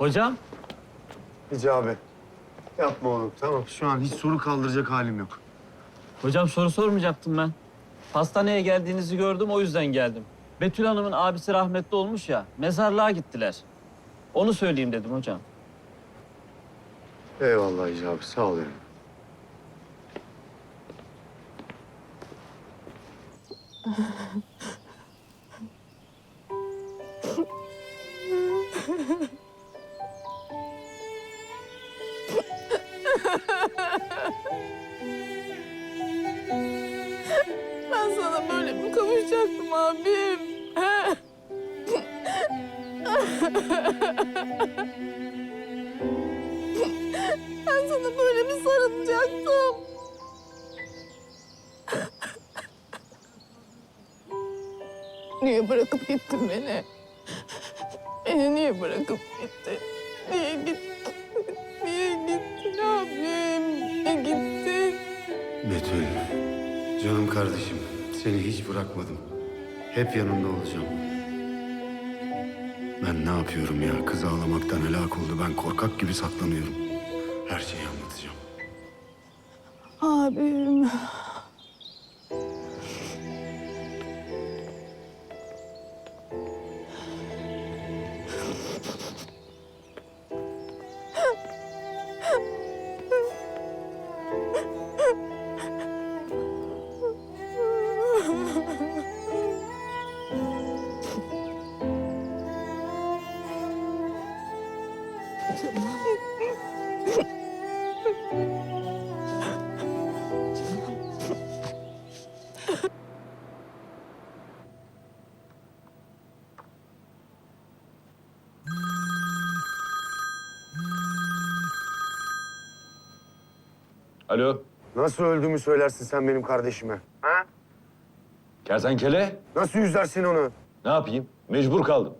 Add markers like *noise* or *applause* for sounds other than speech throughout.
Hocam, Hicabi. Yapma oğlum tamam. Şu an hiç soru kaldıracak halim yok. hocam soru sormayacaktım ben. Hastaneye geldiğinizi gördüm, o yüzden geldim. Betül Hanım'ın abisi rahmetli olmuş ya, mezarlığa gittiler. Onu söyleyeyim dedim hocam. Eyvallah Hicabi sağ ol yani. *laughs* sana böyle mi sarılacaktım? Niye bırakıp gittin beni? Beni niye bırakıp gittin? Niye gittin? Niye gittin abim? Niye gittin? Betül, canım kardeşim. Seni hiç bırakmadım. Hep yanında olacağım. Ben ne yapıyorum ya? Kız ağlamaktan helak oldu. Ben korkak gibi saklanıyorum. Her şeyi anlatacağım. Abim. Alo, Nasıl öldüğümü söylersin sen benim kardeşime? Ha? kertenkele. Nasıl yüzlersin onu? Ne yapayım? Mecbur kaldım.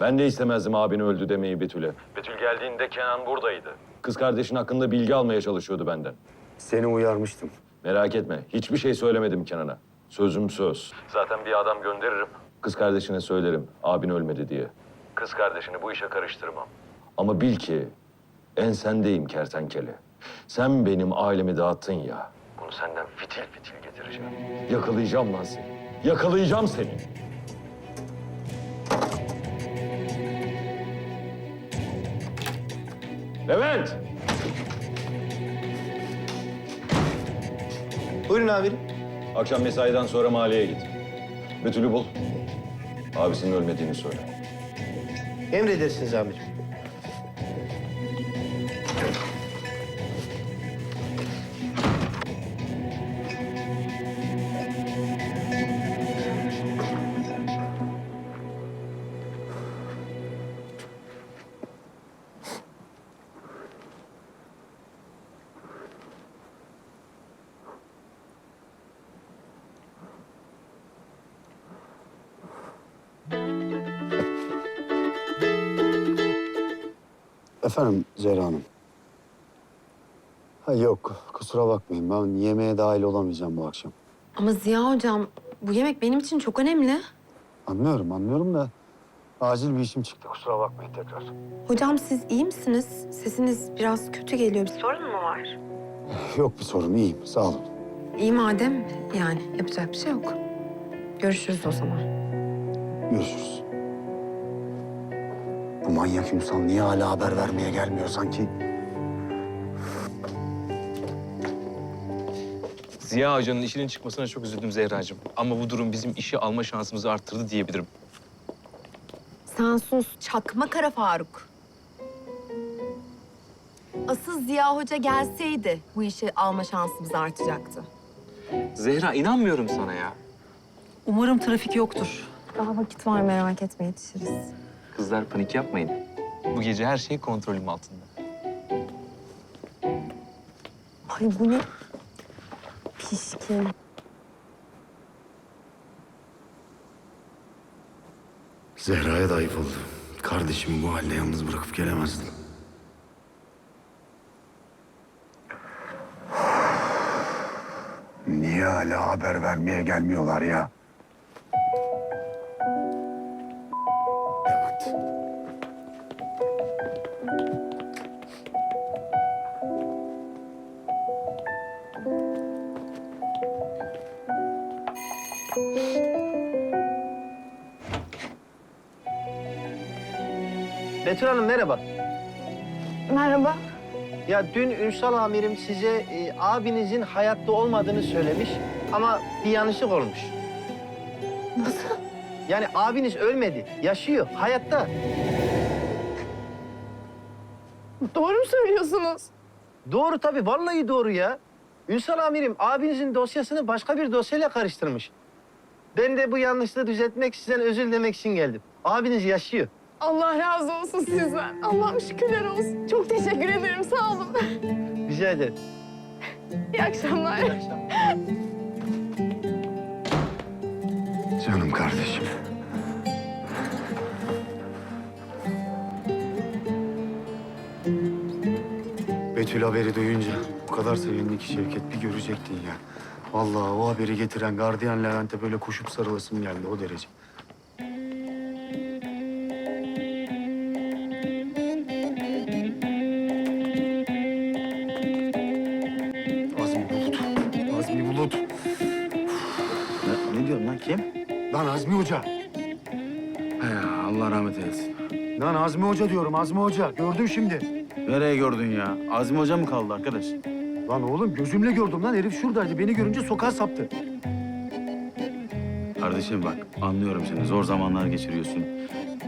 Ben de istemezdim abini öldü demeyi Betül'e. Betül geldiğinde Kenan buradaydı. Kız kardeşin hakkında bilgi almaya çalışıyordu benden. Seni uyarmıştım. Merak etme, hiçbir şey söylemedim Kenan'a. Sözüm söz. Zaten bir adam gönderirim. Kız kardeşine söylerim, abin ölmedi diye. Kız kardeşini bu işe karıştırmam. Ama bil ki en sendeyim kertenkele. Sen benim ailemi dağıttın ya. Bunu senden fitil fitil getireceğim. Yakalayacağım lan seni. Yakalayacağım seni. Levent! Buyurun amirim. Akşam mesaiden sonra mahalleye git. Betül'ü bul. Abisinin ölmediğini söyle. Emredersiniz amirim. Efendim Zehra Hanım. Ha yok kusura bakmayın ben yemeğe dahil olamayacağım bu akşam. Ama Ziya hocam bu yemek benim için çok önemli. Anlıyorum anlıyorum da acil bir işim çıktı kusura bakmayın tekrar. Hocam siz iyi misiniz? Sesiniz biraz kötü geliyor. Bir sorun mu var? *sighs* Yok bir sorun iyiyim sağ olun. İyi madem yani yapacak bir şey yok. Görüşürüz o zaman. Görüşürüz. Bu manyak Ünsal niye hala haber vermeye gelmiyor sanki? Ziya Hoca'nın işinin çıkmasına çok üzüldüm Zehracığım. Ama bu durum bizim işi alma şansımızı arttırdı diyebilirim. Sen sus. Çakma Kara Faruk. Asıl Ziya Hoca gelseydi bu işi alma şansımız artacaktı. Zehra inanmıyorum sana ya. Umarım trafik yoktur. Daha vakit var merak etme yetişiriz. Kızlar panik yapmayın. Bu gece her şey kontrolüm altında. Ay bu ne? Pişkin. Zehra'ya da ayıp oldu. Kardeşimi bu halde yalnız bırakıp gelemezdim. Niye hala haber vermeye gelmiyorlar ya? Betül Hanım merhaba. Merhaba. Ya dün Ünsal amirim size e, abinizin hayatta olmadığını söylemiş ama bir yanlışlık olmuş. Nasıl? Yani abiniz ölmedi, yaşıyor, hayatta. Doğru mu söylüyorsunuz? Doğru tabii, vallahi doğru ya. Ünsal amirim abinizin dosyasını başka bir dosyayla karıştırmış. Ben de bu yanlışlığı düzeltmek, sizden özür dilemek için geldim. Abiniz yaşıyor. Allah razı olsun sizden. Allah'ım şükürler olsun. Çok teşekkür ederim. Sağ olun. Rica ederim. İyi akşamlar. Canım kardeşim. Betül haberi duyunca o kadar sevindi ki Şevket bir görecektin ya. Vallahi o haberi getiren gardiyan Levent'e böyle koşup sarılasım geldi o derece. Lan Azmi Hoca. He, Allah rahmet eylesin. Lan Azmi Hoca diyorum Azmi Hoca. Gördüm şimdi. Nereye gördün ya? Azmi Hoca mı kaldı arkadaş? Lan oğlum gözümle gördüm lan. Herif şuradaydı. Beni görünce sokağa saptı. Kardeşim bak anlıyorum seni. Zor zamanlar geçiriyorsun.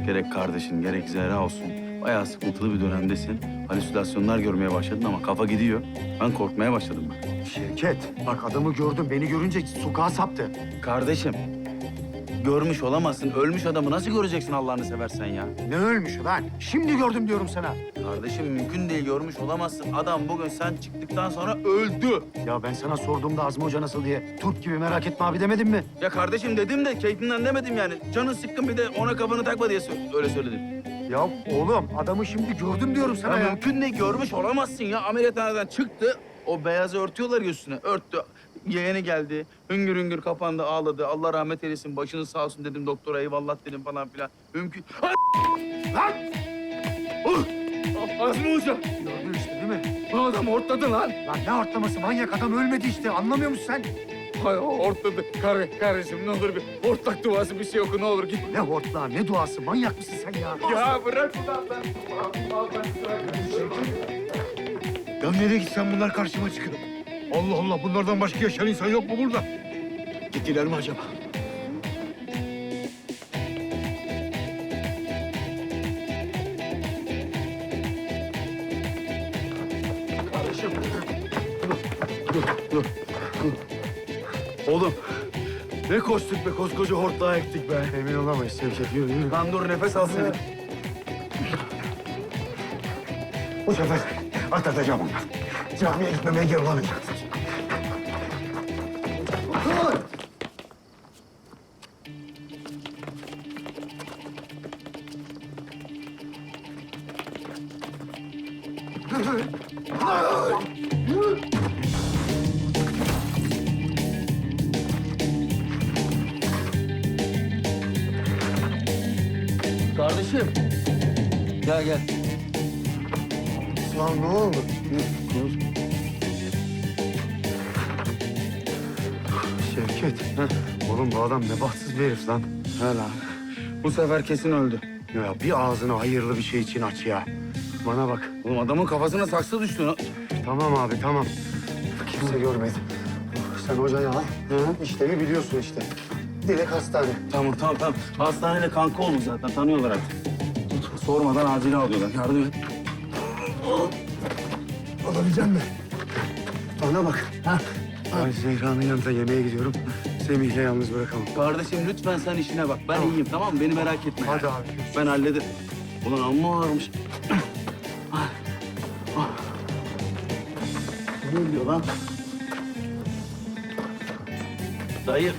Gerek kardeşin gerek Zehra olsun. Bayağı sıkıntılı bir dönemdesin. Halüsinasyonlar görmeye başladın ama kafa gidiyor. Ben korkmaya başladım ben. Şevket bak adamı gördüm. Beni görünce sokağa saptı. Kardeşim görmüş olamazsın. Ölmüş adamı nasıl göreceksin Allah'ını seversen ya? Ne ölmüş lan? Şimdi gördüm diyorum sana. Kardeşim mümkün değil görmüş olamazsın. Adam bugün sen çıktıktan sonra öldü. Ya ben sana sorduğumda Azmi Hoca nasıl diye Turp gibi merak etme abi demedim mi? Ya kardeşim dedim de keyfinden demedim yani. Canın sıkkın bir de ona kafanı takma diye sö- öyle söyledim. Ya oğlum adamı şimdi gördüm diyorum sana Ya ya. mümkün değil görmüş olamazsın ya. Ameliyathaneden çıktı. O beyazı örtüyorlar ya üstüne. Örttü. Yeğeni geldi. Hüngür hüngür kapandı ağladı. Allah rahmet eylesin. Başınız sağ olsun dedim doktora eyvallah dedim falan filan. Mümkün. Ay! Lan! Uh! Azmi Hoca. Gördün işte değil mi? Bu adam hortladı lan. Lan ne hortlaması manyak adam ölmedi işte anlamıyor musun sen? Hay hortladı. Kar kardeşim ne olur bir hortlak duası bir şey oku ne olur git. Ne hortlağı ne duası manyak mısın sen ya? Ya bırak ulan ben. Ya nereye gitsen bunlar karşıma çıkıyor. Allah Allah bunlardan başka yaşayan insan yok mu burada? Gittiler mi acaba? Oğlum ne koştuk be koskoca hortlağa ektik be. Emin olamayız Sevket yürü yürü. Lan dur nefes alsın. Bu sefer atlatacağım onları. Camiye gitmemeye geri olamayacağım. Kardeşim. Gel gel. Lan ne oldu? Şevket. Oğlum bu adam ne bahtsız bir herif lan. He lan. Bu sefer kesin öldü. Ya bir ağzını hayırlı bir şey için aç ya. Bana bak. Oğlum adamın kafasına saksı düştü. lan. Tamam abi tamam. Kimse görmedi. Sen hocayı al. Hı? İşlemi biliyorsun işte. Direkt hastane. Tamam tamam tamam. Hastaneyle kanka olduk zaten tanıyorlar artık. Sormadan acile alıyorlar. Yardım et. Alabilecek mi? Bana bak. Ha? Ben Zehra'nın yanında yemeğe gidiyorum. Semih'le yalnız bırakamam. Kardeşim lütfen sen işine bak. Ben iyiyim tamam mı? Beni merak etme. Hadi abi. Ben hallederim. Ulan amma ağırmış. Ne oluyor lan? Dayı